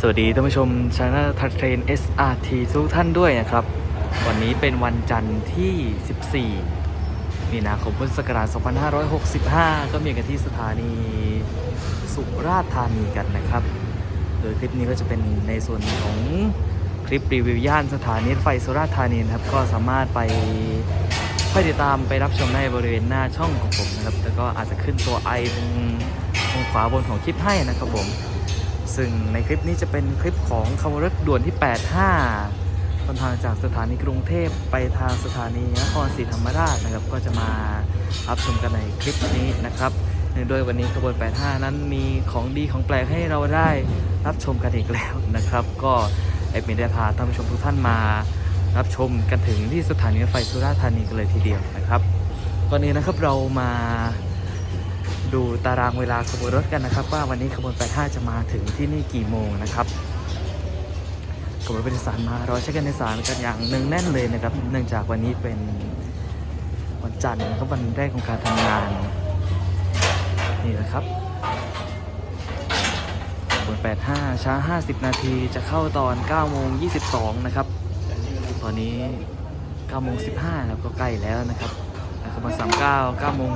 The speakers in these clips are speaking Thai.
สวัสดีท่านผู้ชมช anel ทัเทรน SRT ทุกท่านด้วยนะครับ วันนี้เป็นวันจันทร์ที่ 14 มีนาคมพุทธศักราช 2565 ก็มีกันที่สถานีสุราษฎร์ธานีกันนะครับ โดยคลิปนี้ก็จะเป็นในส่วนของคลิปรีวิวย่านสถานีรถไฟสุราษฎร์ธานีนะครับ ก็สามารถไปไปติดตามไปรับชมได้บริเวณหน้าช่องของผมนะครับ แล้วก็อาจจะขึ้นตัวไอตรงขวาบนของคลิปให้นะครับผม ซึ่งในคลิปนี้จะเป็นคลิปของขบวนรถด่วนที่ 85ต้นทางจากสถานีกรุงเทพไปทางสถานีนครศรีธรรมราชนะครับ ก็จะมารับชมกันในคลิปนี้นะครับเนื่องด้วยวันนี้ขบวน 85 นั้นมีของดีของแปลกให้เราได้รับชมกันอีกแล้วนะครับ ก็เอ็มได้พาท่านผู้ชมทุกท่านมารับชมกันถึงที่สถานีรถไฟสุราษฎร์ธานีกันเลยทีเดียวนะครับก่อนนี้นะครับเรามา ดูตารางเวลาขบวนรถกันนะครับ ว่าวันนี้ขบวน85จะมาถึงที่นี่กี่โมงนะครับขบวนผู้โดยสารมารอใช้กันในสารกันอย่างหนึ่งแน่นเลยนะครับ เนื่องจากวันนี้เป็นวันจันทร์นะครับวันแรกของการทำงานนี่นะครับขบวน85 ช้า 50 นาทีจะเข้าตอน9โมง22 นะครับ ตอนนี้9โมง15แล้วก็ใกล้แล้วนะครับขบวน39 9โมง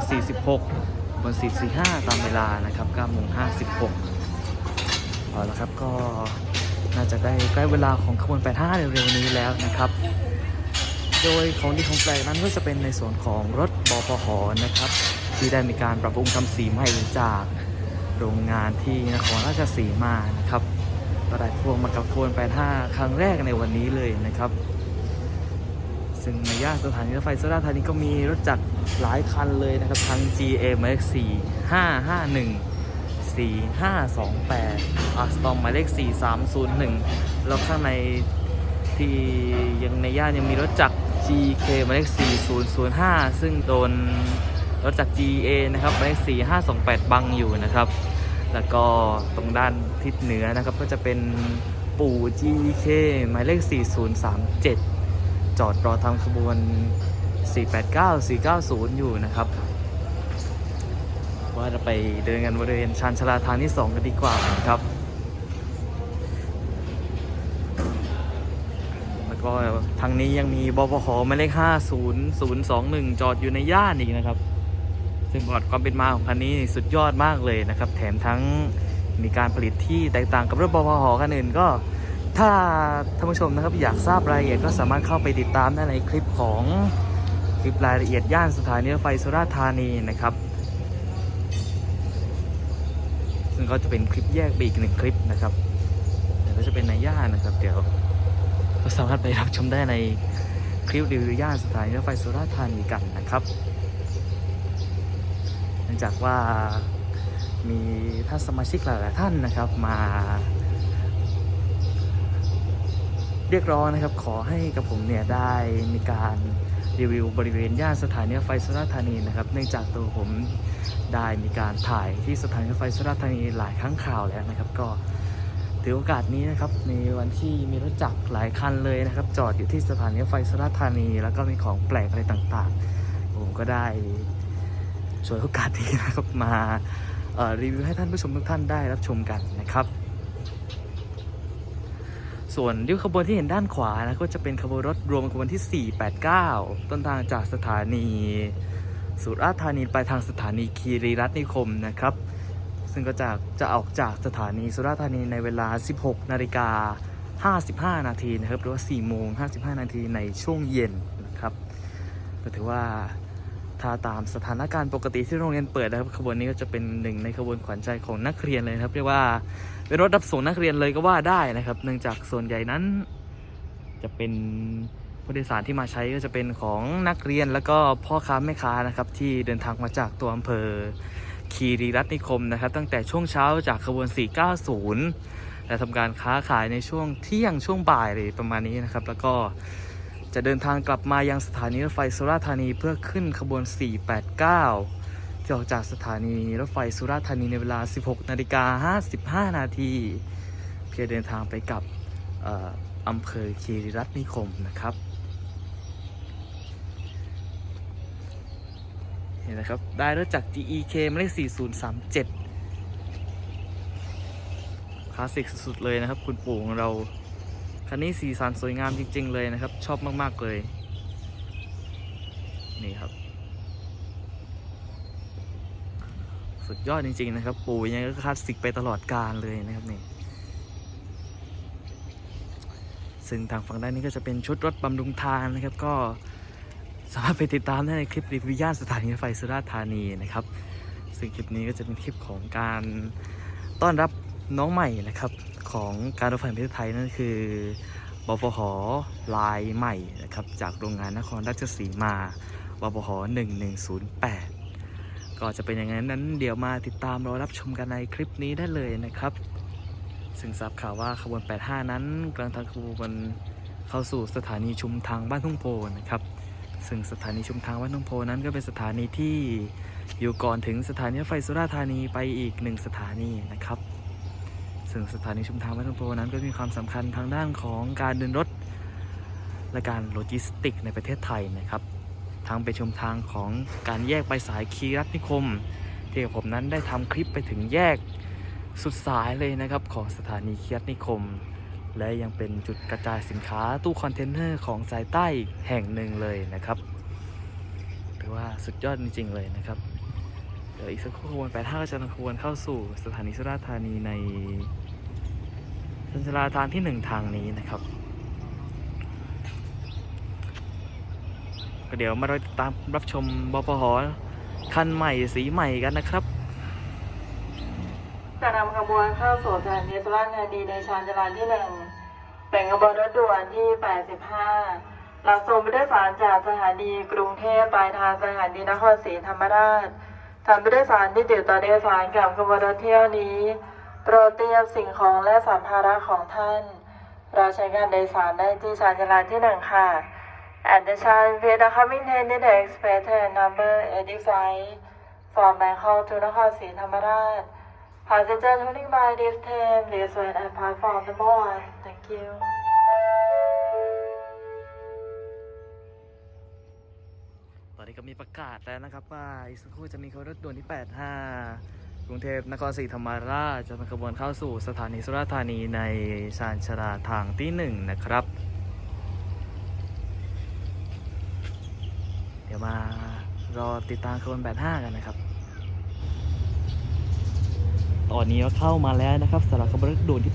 46 บน445 ตามเวลานะครับ9โมง56เอาละครับก็น่าจะได้ใกล้เวลาของขบวน 85 เร็วๆนี้แล้วนะครับ โดยของดีของแปลกนั้นก็จะเป็นในส่วนของรถบพหนะครับ ที่ได้มีการปรับปรุงทำสีใหม่จากโรงงานที่นครราชสีมานะครับก็ได้พวงมากับขบวน 85 ครั้งแรกในวันนี้เลยนะครับ ซึ่งในย่านสถานีรถไฟสุราษฎร์ธานีก็มีรถจักรหลายคันเลยนะครับ ทั้ง GM หมายเลข4 5 5 1 4 5 2 8อาร์สตอมหมายเลข 4301 แล้วข้างในที่ยังในย่านยังมีรถจักร GK หมายเลข 4005 ซึ่งโดนรถจักร GA นะครับหมายเลข 4528 บังอยู่นะครับ แล้วก็ตรงด้านทิศเหนือนะครับก็จะเป็นปู่ GK หมายเลข 4037 จอดรอทำขบวน 489 490 อยู่นะครับ ว่าจะไปเดินกันบริเวณชานชาลาทางที่ 2 กันดีกว่านะครับ แล้วก็ทางนี้ยังมีบพหหมายเลข 50021 จอดอยู่ในย่านอีกนะครับ ซึ่งประวัติความเป็นมาของคันนี้สุดยอดมากเลยนะครับ แถมทั้งมีการผลิตที่แตกต่างกับรถบพหคันอื่นก็ ถ้าท่านผู้ชมนะครับอยากทราบรายละเอียดก็สามารถเข้าไปติดตามได้ในคลิปของคลิปรายละเอียดย่านสถานีรถไฟสุราษฎร์ธานีนะครับ ซึ่งก็จะเป็นคลิปแยกไปอีกหนึ่งคลิปนะครับเดี๋ยวก็จะเป็นในย่านนะครับ เดี๋ยวก็สามารถไปรับชมได้ในคลิปรีวิวย่านสถานีรถไฟสุราษฎร์ธานีกันนะครับเนื่องจากว่ามีท่านสมาชิกหลายๆท่านนะครับมา เรียกร้องนะครับขอให้กับผมเนี่ยได้มีการรีวิวบริเวณย่านสถานีรถไฟสุราษฎร์ธานีนะครับเนื่องจากตัวผมได้มีการถ่ายที่สถานีรถไฟสุราษฎร์ธานีหลายครั้งข่าวแล้วนะครับ ก็ถือโอกาสนี้นะครับในวันที่มีรถจักรหลายคันเลยนะครับ จอดอยู่ที่สถานีรถไฟสุราษฎร์ธานี แล้วก็มีของแปลกอะไรต่างๆ ผมก็ได้ช่วยโอกาสนี้นะครับมารีวิวให้ท่านผู้ชมทุกท่านได้รับชมกันนะครับ ส่วนริ้วขบวนที่เห็นด้านขวานะก็จะเป็นขบวนรถรวมขบวนที่ 489 ต้นทางจากสถานีสุราษฎร์ธานีไปทางสถานีคีรีรัตน์นิคมนะครับ ซึ่งก็จะจะออกจากสถานีสุราษฎร์ธานีในเวลา 16 นาฬิกา 55 นาทีนะครับหรือว่า 4 โมง 55 นาทีในช่วงเย็นนะครับก็ถือว่าถ้าตามสถานการณ์ปกติที่โรงเรียนเปิดนะครับขบวนนี้ก็จะเป็นหนึ่งในขบวนขวัญใจของนักเรียนเลยครับเรียกว่า เป็นรถรับส่งนักเรียนเลยก็ว่าได้นะครับ เนื่องจากส่วนใหญ่นั้น จะเป็นผู้โดยสารที่มาใช้ก็จะเป็นของนักเรียนแล้วก็พ่อค้าแม่ค้านะครับ ที่เดินทางมาจากตัวอำเภอคีรีรัตนิคมนะครับ ตั้งแต่ช่วงเช้าจากขบวน 490 และทำการค้าขายในช่วงเที่ยงช่วงบ่ายเลยประมาณนี้นะครับ แล้วก็จะเดินทางกลับมายังสถานีรถไฟสุราษฎร์ธานีเพื่อขึ้นขบวน 489 ที่ออกจากสถานีรถไฟสุราษฎร์ธานีในเวลา 16 นาฬิกา 55 นาทีเพื่อเดินทางไปกับอำเภอคีรีรัตน์นิคมนะครับเห็นนะครับ ได้รถจาก GEK หมายเลข 4037 คลาสสิกสุดๆเลยนะครับ คุณปู่ของเรา คันนี้สีสันสวยงามจริง ๆ เลยนะครับ ชอบมาก ๆ เลย นี่ครับ สุดยอดจริง ๆ นะครับ ปู่ยังไงก็คลาสสิกไปตลอดกาลเลยนะครับนี่ซึ่งทางฝั่งด้านนี้ก็จะเป็นชุดรถบำรุงทางนะครับ ก็สามารถไปติดตามได้ในคลิปรีวิวย่านสถานีรถไฟสุราษฎร์ธานีนะครับ ซึ่งคลิปนี้ก็จะเป็นคลิปของการต้อนรับน้องใหม่นะครับของการรถไฟแห่งประเทศไทยนั่นคือบปหลายใหม่นะครับจากโรงงานนครราชสีมาบปห1108 ก็จะเป็นอย่างนั้นนั้น เดี๋ยวมาติดตามรอรับชมกันในคลิปนี้ได้เลยนะครับ ซึ่งทราบข่าวว่าขบวน 85 นั้นกำลังทางขบวนเข้าสู่สถานีชุมทางบ้านทุ่งโพนะครับ ซึ่งสถานีชุมทางบ้านทุ่งโพนั้นก็เป็นสถานีที่อยู่ก่อนถึงสถานีรถไฟสุราษฎร์ธานีไปอีกหนึ่งสถานีนะครับ ซึ่งสถานีชุมทางบ้านทุ่งโพนั้นก็มีความสำคัญทางด้านของการเดินรถและการโลจิสติกในประเทศไทยนะครับ ทั้งเป็นชุมทางของการแยกไปสายคีรัตนิคม ที่ผมนั้นได้ทำคลิปไปถึงแยกสุดสายเลยนะครับของสถานีคียดนิคม และยังเป็นจุดกระจายสินค้าตู้คอนเทนเนอร์ของสายใต้แห่งหนึ่งเลยนะครับถือว่าสุดยอดจริงๆเลยนะครับเดี๋ยวอีกสักครู่ขบวน85ก็จะนำขบวนเข้าสู่สถานีสุราษฎร์ธานีในชันชลาทางที่หนึ่งทางนี้นะครับ ก็เดี๋ยวมารอติดตามรับชมบปหคันใหม่สีใหม่กันนะครับจะนำขบวนเข้าสู่สถานีสุราษฎร์ธานีในชานจราที่หนึ่งเป็นขบวนรถด่วนที่ 85 หลังส่งผู้โดยสารจากสถานีกรุงเทพปลายทางสถานีนครศรีธรรมราชทานผู้โดยสารที่ติดต่อโดยสารกับขบวนรถเที่ยวนี้โปรดเตรียมสิ่งของและสัมภาระของท่าน เราใช้งานโดยสารได้ที่ชานจราที่หนึ่งค่ะ Attention, please the coming train is expected number 85 from Bangkok to Nakhon Sri Thammarat. Passenger turning by this train, please wait at platform number one. Thank you. ตอนนี้ก็มีประกาศแล้วนะครับว่าอีกสักครู่จะมีขบวนรถด่วนที่ 85 กรุงเทพนครศรีธรรมราชจะเป็นขบวนเข้าสู่สถานีสุราษฎร์ธานีในชานชาลาทางที่หนึ่งนะครับ ดี๋ยวมารอติดตามขบวน85 กันนะครับ ตอนนี้ก็เข้ามาแล้วนะครับสำหรับขบวนรถด่วนที่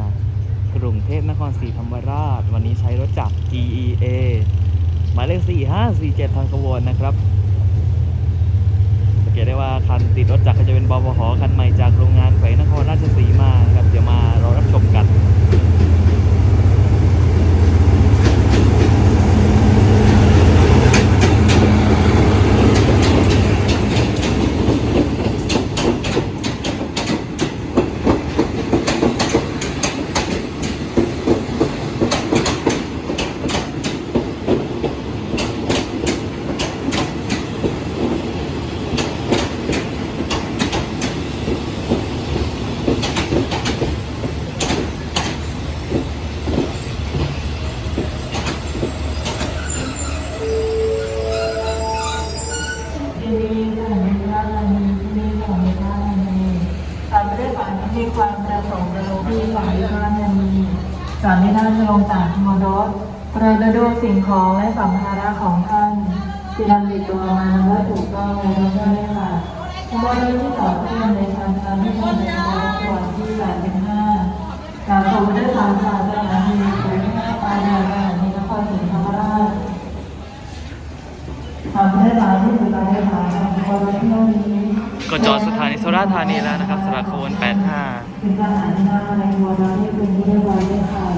85 กรุงเทพนครศรีธรรมราช วันนี้ใช้รถจาก GEA หมายเลข 4547 ทางขบวนนะครับสังเกตได้ว่าคันติดรถจักรก็จะเป็นบปหคันใหม่จากโรงงานแขวงนครราชสีมานะครับ เดี๋ยวมารอรับชมกัน ที่นี่สถานีสุราษฎร์ธานีที่นี่สถานีสุราษฎร์ธานีท่านผู้โดยสารที่มีความประสงค์จะลงที่สถานีสุราษฎร์ธานีก่อนที่ท่านจะลงจากขบวนรถ โปรดระดูสิ่งของและสัมภาระของท่านที่นำติดตัวมาว่าถูกต้องและถูกต้องได้ค่ะขบวนรถที่ต่อเนื่องในชานชาลที่เป็นขบวนรถด่วนที่85การส่งผู้โดยสารจากสถานีกรุงเทพปลายทางสถานีนครศรีธรรมราชทำให้ร้านที่สุดท้ายค่ะทำคนละเที่ยวนี้ก็จอดสถานีสุราษฎร์ธานีแล้วนะครับสำหรับขบวน85เป็นสถานที่นั่งในหัวเราที่เป็นที่เรียบร้อยด้วยค่ะ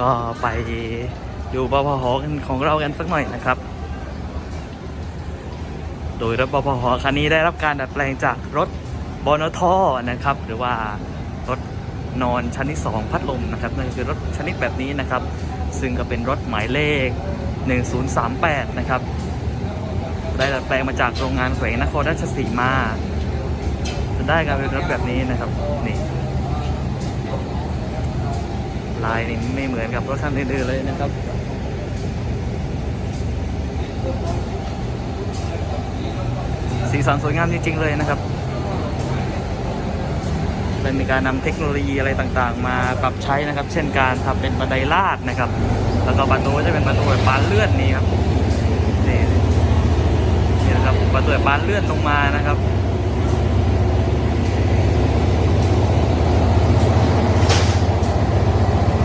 ก็ไปดูบพหกันของเรากันสักหน่อยนะครับ โดยรถบพหคันนี้ได้รับการดัดแปลงจากรถบนทนะครับ หรือว่ารถนอนชั้นิด2พัดลมนะครับนั่นคือรถชนิดแบบนี้นะครับ ซึ่งก็เป็นรถหมายเลข 1038 นะครับ ได้ดัดแปลงมาจากโรงงานแขวงนครราชสีมา จะได้การเป็นรถแบบนี้นะครับนี่ ลายนี่ไม่เหมือนกับรถคันอื่นๆเลยนะครับสีสันสวยงามจริงๆเลยนะครับได้มีการนำเทคโนโลยีอะไรต่างๆ มาปรับใช้นะครับ เช่นการทำเป็นบันไดลาดนะครับ แล้วก็ประตูจะเป็นประตูแบบบานเลื่อนนี่ครับนี่นี่นะครับประตูแบบบานเลื่อนลงมานะครับ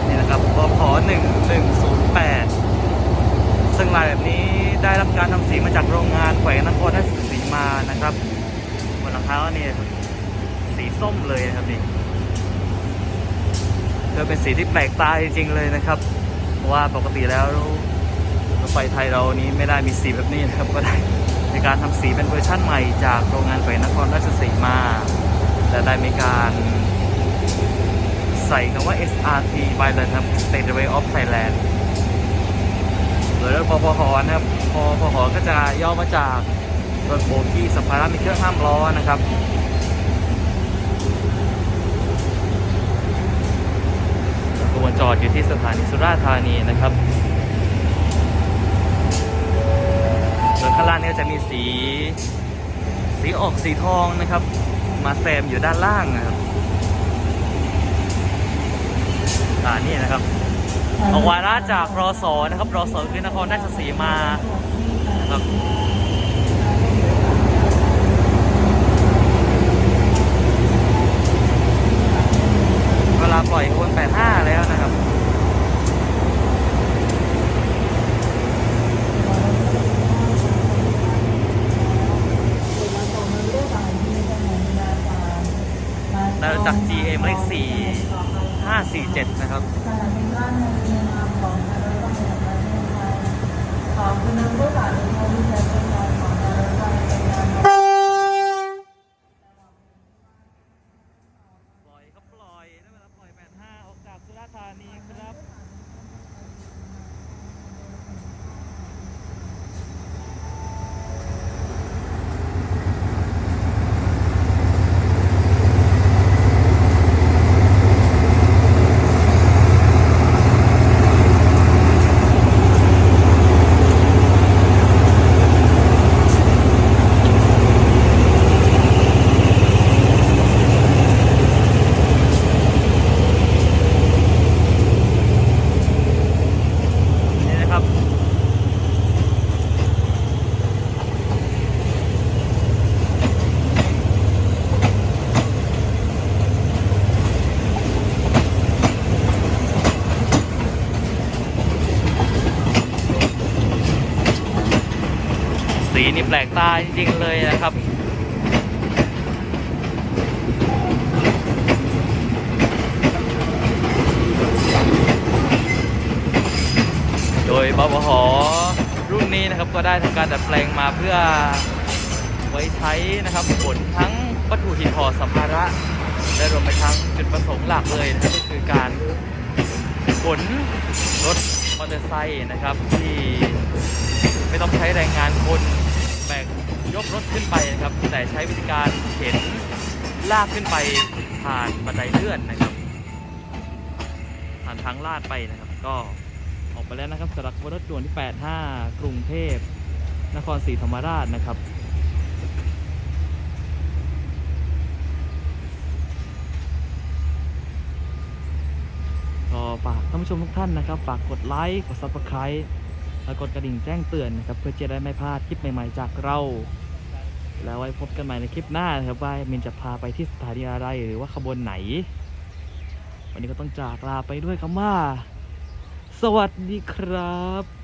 นี่นะครับปพายแบบนี้ได้รับการทำสีมาจากโรงงานแขวงนครราชสีมานะครับบนหลังคาก็นี่สีส้มเลยนะครับนี่เธอเป็นสีที่แปลกตาจริงๆเลยนะครับเพราะว่าปกติแล้วรถไฟไทยเรานี้ไม่ได้มีสีแบบนี้นะครับก็ได้มีการทำสีเป็นเวอร์ชั่นใหม่จากโรงงานแขวงนครราชสีมาและได้มีการใส่คำว่า SRT by the State Railway of Thailand โดยรถปพหนะครับปพหก็จะย่อมาจากรถโบกี้สัมภาระมีเครื่องห้ามล้อนะครับตัวจอดอยู่ที่สถานีสุราษฎร์ธานีนะครับโดยข้างล่างเนี่ยจะมีสี สีออกสีทองนะครับ มาแซมอยู่ด้านล่างนะครับอ่านี่นะครับ ออกวาระจากรอสอนะครับรอสอคือนครราชสีมานะครับเวลาปล่อยควร85แล้วนะครับได้จาก GA หมายเลข4 547 นะครับ ขอบคุณผู้สารในความที่ใช้บริการของการรถไฟเป็นงาน ปล่อยครับปล่อยได้เวลาปล่อย 85 ออกจากสุราษฎร์ธานีครับ นี่นะครับ สีนี่แปลกตาจริงๆเลยนะครับ โดยบวหรุ่นนี้นะครับก็ได้ทำการดัดแปลงมาเพื่อไว้ใช้นะครับขนทั้งวัตถุหินห่อสัมภาระและรวมไปทั้งจุดประสงค์หลักเลยนะครับก็คือการขนรถมอเตอร์ไซค์นะครับที่ไม่ต้องใช้แรงงานคน ยกรถขึ้นไปนะครับ แต่ใช้วิธีการเข็นลากขึ้นไปผ่านบันไดเลื่อนนะครับ ผ่านทางลาดไปนะครับ ก็ออกไปแล้วนะครับสำหรับรถด่วนที่ 85 กรุงเทพนครศรีธรรมราชนะครับก็ฝากท่านผู้ชมทุกท่านนะครับ ฝากกดไลค์กด subscribe และกดกระดิ่งแจ้งเตือนนะครับ เพื่อจะได้ไม่พลาดคลิปใหม่ ๆ จากเรา แล้วไว้พบกันใหม่ในคลิปหน้านะครับว่ามินจะพาไปที่สถานีอะไรหรือว่าขบวนไหน วันนี้ก็ต้องจากลาไปด้วยคำว่า สวัสดีครับ